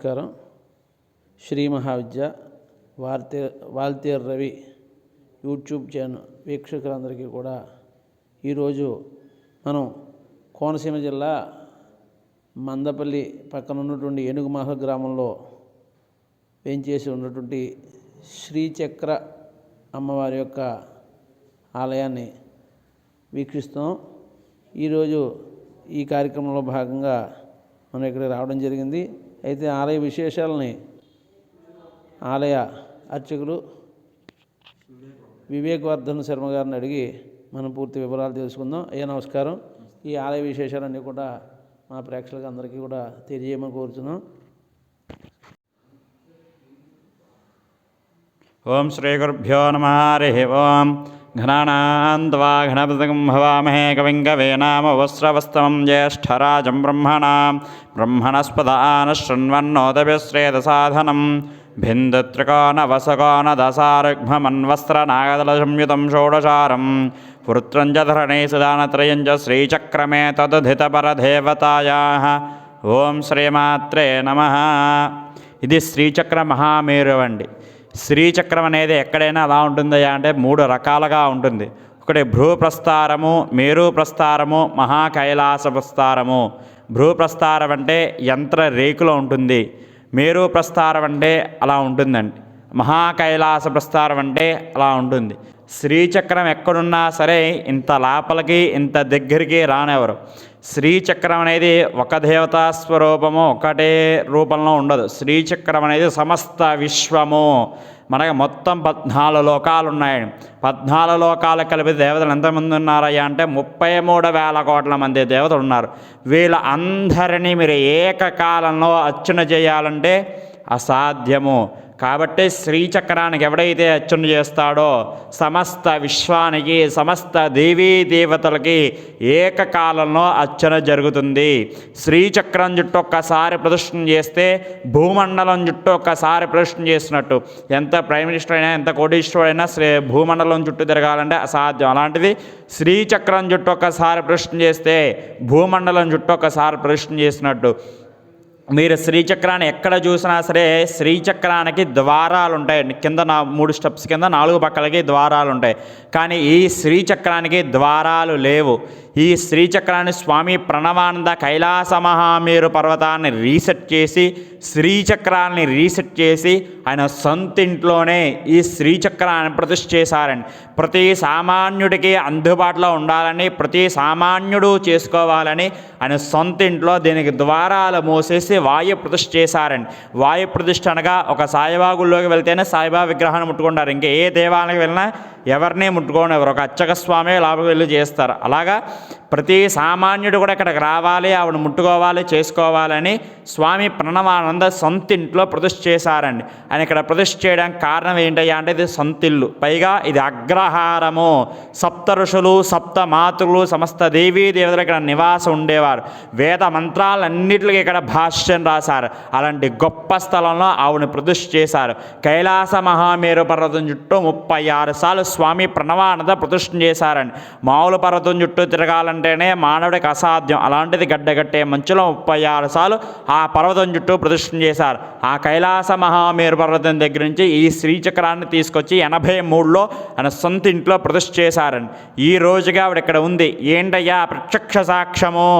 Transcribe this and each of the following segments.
నమస్కారం. శ్రీ మహావిద్య వార్తే Waltair Ravi YouTube channel వీక్షకులందరికీ కూడా ఈరోజు మనం కోనసీమ జిల్లా మందపల్లి పక్కన ఉన్నటువంటి ఏనుగుమహల్ గ్రామంలో వేంచేసి ఉన్నటువంటి శ్రీచక్ర అమ్మవారి యొక్క ఆలయాన్ని వీక్షిస్తాం ఈరోజు ఈ కార్యక్రమంలో భాగంగా మనం ఇక్కడికి రావడం జరిగింది. అయితే ఆలయ విశేషాలని ఆలయ అర్చకులు వివేకవర్ధన్ శర్మ గారిని అడిగి మనం పూర్తి వివరాలు తెలుసుకుందాం. అయ్యా నమస్కారం. ఈ ఆలయ విశేషాలన్నీ కూడా మా ప్రేక్షకులకు అందరికీ కూడా తెలియజేయమని కోరుతున్నాం ఓం శ్రీ గురుభ్యో నమ. హరి ఓం. ఘనానాన్వా గణపతిం భవామహే కవిం కవేనామవస్రవస్తమం జ్యేష్ఠరాజం బ్రహ్మణాం బ్రహ్మణస్పదాన శృణ్వన్నోదభిశ్రేదసాధనం భిందత్రికోణవసకోణదసారుగ్మన్వస్త్రనాగదలసంయుతం షోడశారం పురుత్రం చ ధరణే సుదానత్రయం చ శ్రీచక్రమే తదుధితపరదేవతాయా ఓం శ్రీమాత్రే నమ ఇది శ్రీచక్ర మహామేరు అండి శ్రీచక్రం అనేది ఎక్కడైనా అలా ఉంటుందయ్యా అంటే మూడు రకాలుగా ఉంటుంది. ఒకటి భ్రూప్రస్తారము మేరు ప్రస్తారము మహాకైలాస ప్రస్తారము భ్రూప్రస్తారం అంటే యంత్ర రేకులో ఉంటుంది. మేరు ప్రస్తారం అంటే అలా ఉంటుందండి. మహాకైలాస ప్రస్తారం అంటే అలా ఉంటుంది. శ్రీచక్రం ఎక్కడున్నా సరే ఇంత లోపలికి ఇంత దగ్గరికి రానివ్వరు. శ్రీచక్రం అనేది ఒక దేవతా స్వరూపము ఒకటే రూపంలో ఉండదు. శ్రీచక్రం అనేది సమస్త విశ్వము. మనకి మొత్తం పద్నాలుగు లోకాలు ఉన్నాయి పద్నాలుగు లోకాలు కలిపి దేవతలు ఎంతమంది ఉన్నారయ్యా అంటే ముప్పై మూడు వేల కోట్ల మంది దేవతలు ఉన్నారు. వీళ్ళ అందరినీ మీరు ఏకకాలంలో అర్చన చేయాలంటే అసాధ్యము. కాబట్టి శ్రీచక్రానికి ఎవడైతే అర్చన చేస్తాడో సమస్త విశ్వానికి సమస్త దేవీ దేవతలకి ఏకకాలంలో అర్చన జరుగుతుంది. శ్రీచక్రం చుట్టూ ఒక్కసారి ప్రదర్శన చేస్తే భూమండలం చుట్టూ ఒక్కసారి ప్రదర్శన చేసినట్టు. ఎంత ప్రైమ్ మినిస్టర్ అయినా ఎంత కోటీశ్వరుడైనా శ్రీ భూమండలం చుట్టూ తిరగాలంటే అసాధ్యం. అలాంటిది శ్రీచక్రం చుట్టూ ఒక్కసారి ప్రదర్శన చేస్తే భూమండలం చుట్టూ ఒక్కసారి ప్రదర్శన చేసినట్టు. మీరు శ్రీచక్రాన్ని ఎక్కడ చూసినా సరే శ్రీచక్రానికి ద్వారాలు ఉంటాయి కింద నా మూడు స్టెప్స్ కింద నాలుగు పక్కలకి ద్వారాలు ఉంటాయి కానీ ఈ శ్రీచక్రానికి ద్వారాలు లేవు. ఈ శ్రీచక్రాన్ని స్వామి ప్రణవానంద కైలాస మహామేరు పర్వతాన్ని రీసెట్ చేసి శ్రీచక్రాన్ని రీసెట్ చేసి ఆయన సొంతింట్లోనే ఈ శ్రీచక్రాన్ని ప్రతిష్ఠ చేశారండి. ప్రతి సామాన్యుడికి అందుబాటులో ఉండాలని ప్రతి సామాన్యుడు చేసుకోవాలని ఆయన సొంత ఇంట్లో దీనికి ద్వారాలు మూసేసి వాయు ప్రతిష్ఠ చేశారండి. వాయు ప్రతిష్ఠ అనగా ఒక సాయిబాగుల్లోకి వెళ్తేనే సాయిబాబా విగ్రహాన్ని ముట్టుకుంటారు. ఇంకా ఏ దేవాలయానికి వెళ్ళినా ఎవరిని ముట్టుకోనివ్వరు ఒక అచ్చక స్వామి లోపలికి వెళ్ళి చేస్తారు. అలాగా ప్రతి సామాన్యుడు కూడా ఇక్కడికి రావాలి ఆవిడ ముట్టుకోవాలి చేసుకోవాలని స్వామి ప్రణవానంద సొంత ఇంట్లో ప్రతిష్ఠ చేశారండి. ఆయన ఇక్కడ ప్రతిష్ఠ చేయడానికి కారణం ఏంటయ్యా అంటే ఇది సొంతిల్లు పైగా ఇది అగ్రహారము. సప్త ఋషులు సప్త మాతృలు సమస్త దేవీ దేవతలు ఇక్కడ నివాసం ఉండేవారు. వేద మంత్రాలన్నిటికీ ఇక్కడ భాష్యం రాశారు. అలాంటి గొప్ప స్థలంలో ఆవిడ ప్రతిష్ఠ చేశారు. కైలాస మహామేరు పర్వతం చుట్టూ ముప్పై ఆరు సార్లు స్వామి ప్రణవానంద ప్రతిష్ఠ చేశారండి. మామూలు పర్వతం చుట్టూ తిరగాలని అంటేనే మానవుడికి అసాధ్యం. అలాంటిది గడ్డగట్టే మంచులో ముప్పై ఆరు సార్లు ఆ పర్వతం చుట్టూ ప్రదర్శన చేశారు. ఆ కైలాస మహామేరు పర్వతం దగ్గర నుంచి ఈ శ్రీచక్రాన్ని తీసుకొచ్చి ఎనభై మూడులో ఆయన సొంత ఇంట్లో ప్రతిష్ఠ చేశారని. ఈ రోజుగా ఆవిడ ఇక్కడ ఉంది. ఏంటయ్యా ప్రత్యక్ష సాక్ష్యము?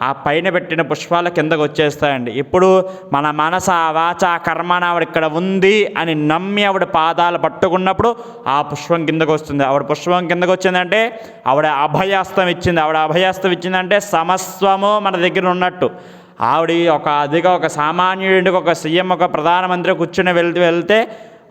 ఆ పైన పెట్టిన పుష్పాలు కిందకు వచ్చేస్తాయండి. ఇప్పుడు మన మనస వాచ కర్మణ ఆవిడ ఇక్కడ ఉంది అని నమ్మి ఆవిడ పాదాలు పట్టుకున్నప్పుడు ఆ పుష్పం కిందకు వస్తుంది. ఆవిడ పుష్పం కిందకు వచ్చిందంటే ఆవిడ అభయాస్తం ఇచ్చింది. ఆవిడ అభయాస్తం ఇచ్చిందంటే సమస్వము మన దగ్గర ఉన్నట్టు. ఆవిడ ఒక అదిగా ఒక సామాన్యుడికి ఒక సీఎం ఒక ప్రధానమంత్రి కూర్చుని వెళ్తూ వెళ్తే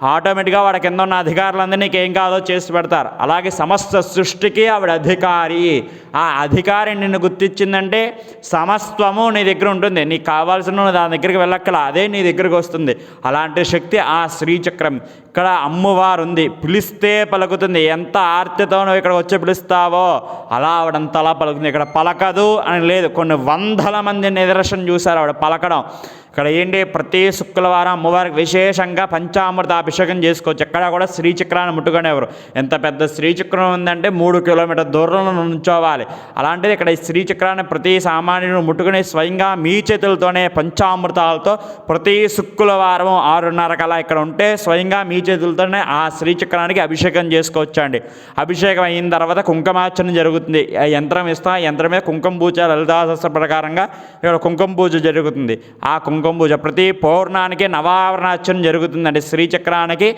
ఆటోమేటిక్గా వాడి కింద ఉన్న అధికారులందరినీ నీకు ఏం కాదో చేసి పెడతారు. అలాగే సమస్త సృష్టికి ఆవిడ అధికారి. ఆ అధికారి నిన్ను గుర్తించిందంటే సమస్తము నీ దగ్గర ఉంటుంది. నీకు కావాల్సిన దాని దగ్గరికి వెళ్ళక్కల అదే నీ దగ్గరికి వస్తుంది. అలాంటి శక్తి ఆ శ్రీచక్రం. ఇక్కడ అమ్మవారు ఉంది పిలిస్తే పలుకుతుంది. ఎంత ఆర్తితో నువ్వు ఇక్కడ వచ్చి పిలుస్తావో అలా ఆవిడంతలా పలుకుతుంది. ఇక్కడ పలకదు అని లేదు. కొన్ని వందల మంది నిదర్శనం చూశారు ఆవిడ పలకడం. ఇక్కడ ఏంటి? ప్రతి శుక్రవారం అమ్మవారికి విశేషంగా పంచామృత అభిషేకం చేసుకోవచ్చు. ఎక్కడ కూడా శ్రీచక్రాన్ని ముట్టుకునేవారు. ఎంత పెద్ద శ్రీచక్రం ఉందంటే మూడు కిలోమీటర్ దూరంలో నుంచోవాలి. అలాంటిది ఇక్కడ ఈ శ్రీచక్రాన్ని ప్రతి సామాన్యుడు ముట్టుకుని స్వయంగా మీ చేతులతోనే పంచామృతాలతో ప్రతి శుక్రవారం ఆరున్నర కల ఇక్కడ ఉంటే స్వయంగా మీ చేతులతోనే ఆ శ్రీచక్రానికి అభిషేకం చేసుకోవచ్చండి. అభిషేకం అయిన తర్వాత కుంకుమార్చన జరుగుతుంది. యంత్రం ఇస్తాం. ఆ యంత్రం మీద కుంకుమ పూజ లలితాశాస్త్ర ప్రకారంగా ఇక్కడ కుంకుమ పూజ జరుగుతుంది. ఆ కుంకుమ పూజ ప్రతి పౌర్ణానికి నవావరణార్చన జరుగుతుందండి. శ్రీచక్రానికి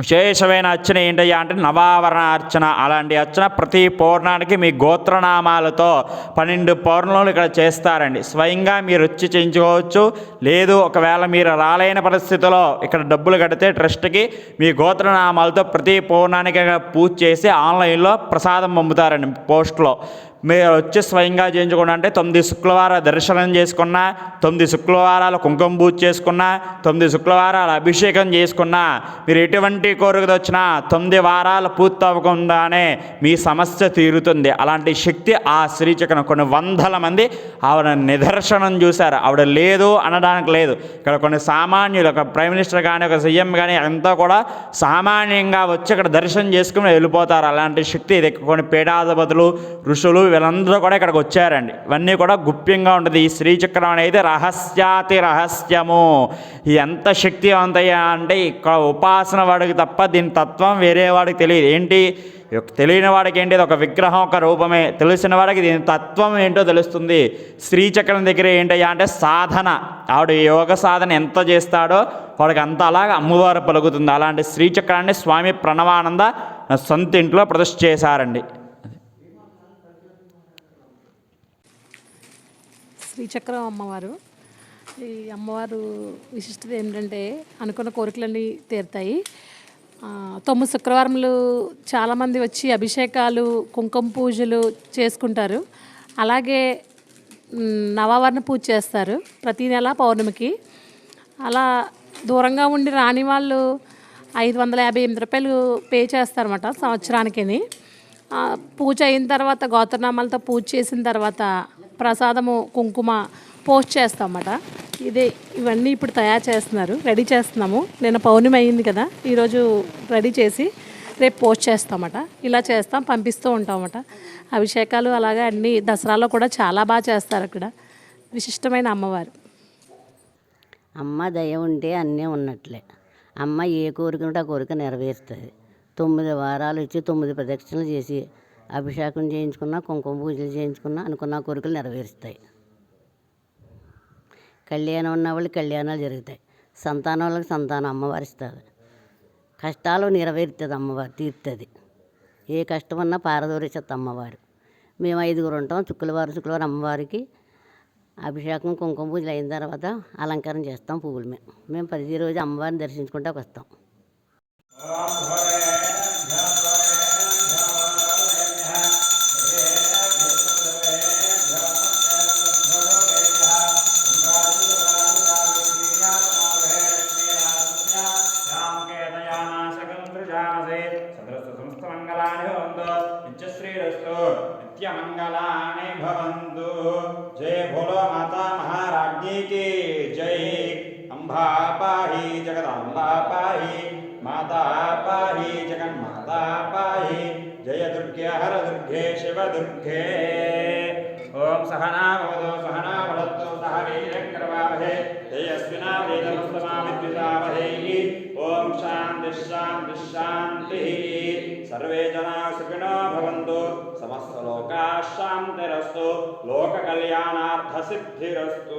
విశేషమైన అర్చన ఏంటయ్యా అంటే నవావరణ అర్చన అలాంటి అర్చన ప్రతి పౌర్ణానికి మీ గోత్రనామాలతో పన్నెండు పౌర్ణములు ఇక్కడ చేస్తారండి. స్వయంగా మీరు వచ్చి చేయించుకోవచ్చు. లేదు ఒకవేళ మీరు రాలేని పరిస్థితిలో ఇక్కడ డబ్బులు కడితే ట్రస్ట్కి మీ గోత్రనామాలతో ప్రతి పౌర్ణానికి పూజ చేసి ఆన్లైన్లో ప్రసాదం పంపుతారండి పోస్ట్లో. మీరు వచ్చి స్వయంగా చేయించుకోండి అంటే తొమ్మిది శుక్రవారం దర్శనం చేసుకున్నా తొమ్మిది శుక్రవారాలు కుంకుమ పూజ చేసుకున్నా తొమ్మిది శుక్రవారాలు అభిషేకం చేసుకున్నా మీరు ఎటువంటి కోరిక వచ్చినా తొమ్మిది వారాలు పూర్తి అవ్వకుండానే మీ సమస్య తీరుతుంది. అలాంటి శక్తి ఆ శ్రీచక్రం కొన్ని వందల మంది ఆవిడ నిదర్శనం చూశారు. ఆవిడ లేదు అనడానికి లేదు. ఇక్కడ కొన్ని సామాన్యులు ఒక ప్రైమ్ మినిస్టర్ కానీ ఒక సీఎం కానీ అంతా కూడా సామాన్యంగా వచ్చి ఇక్కడ దర్శనం చేసుకుని వెళ్ళిపోతారు. అలాంటి శక్తి ఇది. కొన్ని పీఠాధిపతులు ఋషులు వీళ్ళందరూ కూడా ఇక్కడికి వచ్చారండి. ఇవన్నీ కూడా గుప్యంగా ఉంటుంది. ఈ శ్రీచక్రం అనేది రహస్యాతి రహస్యము. ఎంత శక్తివంతయ్యా అంటే ఇక్కడ ఉపాసన వాడికి తప్ప దీని తత్వం వేరే వాడికి తెలియదు. ఏంటి? తెలియని వాడికి ఏంటి? ఒక విగ్రహం ఒక రూపమే. తెలిసిన వాడికి దీని తత్వం ఏంటో తెలుస్తుంది. శ్రీచక్రం దగ్గర ఏంటయ్యా అంటే సాధన. ఆవిడ యోగ సాధన ఎంత చేస్తాడో వాడికి అంత అలాగా అమ్మవారు పలుకుతుంది. అలాంటి శ్రీచక్రాన్ని స్వామి ప్రణవానంద సొంత ఇంట్లో ప్రతిష్ఠ చేశారండి. శ్రీచక్రం అమ్మవారు. ఈ అమ్మవారు విశిష్టత ఏంటంటే అనుకున్న కోరికలన్నీ తీరుతాయి. తొమ్మిది శుక్రవారములు చాలామంది వచ్చి అభిషేకాలు కుంకుమ పూజలు చేసుకుంటారు. అలాగే నవవర్ణ పూజ చేస్తారు ప్రతి నెల పౌర్ణమికి. అలా దూరంగా ఉండి రాని వాళ్ళు ఐదు వందల యాభై ఎనిమిది రూపాయలు పే చేస్తారన్నమాట సంవత్సరానికి పూజ అయిన తర్వాత గోత్రనామాలతో పూజ చేసిన తర్వాత ప్రసాదము కుంకుమ పోస్ట్ చేస్తామన్నమాట ఇదే ఇవన్నీ ఇప్పుడు తయారు చేస్తున్నారు. రెడీ చేస్తున్నాము. నిన్న పౌర్ణమి అయింది కదా. ఈరోజు రెడీ చేసి రేపు పోస్ట్ చేస్తామట. ఇలా చేస్తాం పంపిస్తూ ఉంటామట. అభిషేకాలు అలాగే అన్ని దసరాలో కూడా చాలా బాగా చేస్తారు అక్కడ. విశిష్టమైన అమ్మవారు. అమ్మ దయ ఉంటే అన్నీ ఉన్నట్లే. అమ్మ ఏ కోరిక ఉంటే ఆ కోరిక నెరవేరుస్తుంది తొమ్మిది వారాలు ఇచ్చి తొమ్మిది ప్రదక్షిణలు చేసి అభిషేకం చేయించుకున్నా కుంకుమ పూజలు చేయించుకున్నా అనుకున్న కోరికలు నెరవేరుస్తాయి. కళ్యాణం ఉన్న వాళ్ళకి కళ్యాణాలు జరుగుతాయి. సంతానం వాళ్ళకి సంతానం అమ్మవారు ఇస్తుంది కష్టాలు నెరవేరుతుంది అమ్మవారు తీరుతుంది. ఏ కష్టం ఉన్నా పారదోరిస్తుంది అమ్మవారు. మేము ఐదుగురు ఉంటాం. శుక్రవారం శుక్రవారం అమ్మవారికి అభిషేకం కుంకుమ పూజలు అయిన తర్వాత అలంకారం చేస్తాం పువ్వులు మేము మేము ప్రతిరోజు అమ్మవారిని దర్శించుకుంటా వస్తాం. कल्याणानि भवन्तु। जय भोलो माता महाराज्ञी के जय अम्बा पाहि जगदम्बा पाहि माता पाहि जगन्माता पाहि जय दुर्गे, हर दुर्गे, शिव दुर्गे। ओम सहना भवतु सहना भवतु, सह वीरक्रवावहे तेजस्विना वेदमुत्तमाविद्युतावहैः ॐ शान्तिः शान्तिः शान्तिः। सर्वे जनाः सुखिनो भवन्तु। श्लोकाः शान्तिरस्तु लोककल्याणार्थसिद्धिरस्तु।